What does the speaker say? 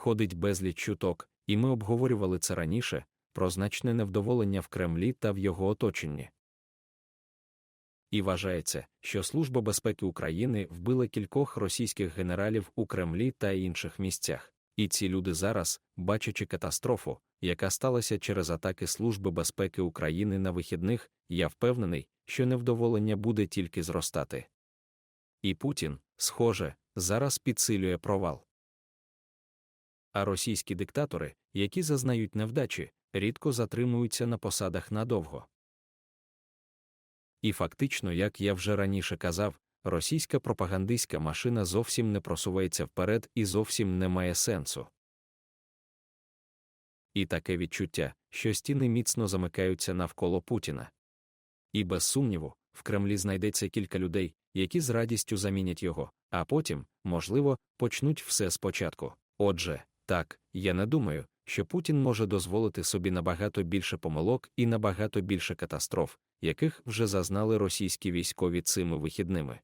ходить безліч чуток, і ми обговорювали це раніше, про значне невдоволення в Кремлі та в його оточенні. І вважається, що Служба безпеки України вбила кількох російських генералів у Кремлі та інших місцях. І ці люди зараз, бачачи катастрофу, яка сталася через атаки Служби безпеки України на вихідних, я впевнений, що невдоволення буде тільки зростати. І Путін, схоже, зараз підсилює провал. А російські диктатори, які зазнають невдачі, рідко затримуються на посадах надовго. І фактично, як я вже раніше казав, російська пропагандистська машина зовсім не просувається вперед і зовсім не має сенсу. І таке відчуття, що стіни міцно замикаються навколо Путіна. І без сумніву, в Кремлі знайдеться кілька людей, які з радістю замінять його, а потім, можливо, почнуть все спочатку. Отже, так, я не думаю, що Путін може дозволити собі набагато більше помилок і набагато більше катастроф, яких вже зазнали російські військові цими вихідними.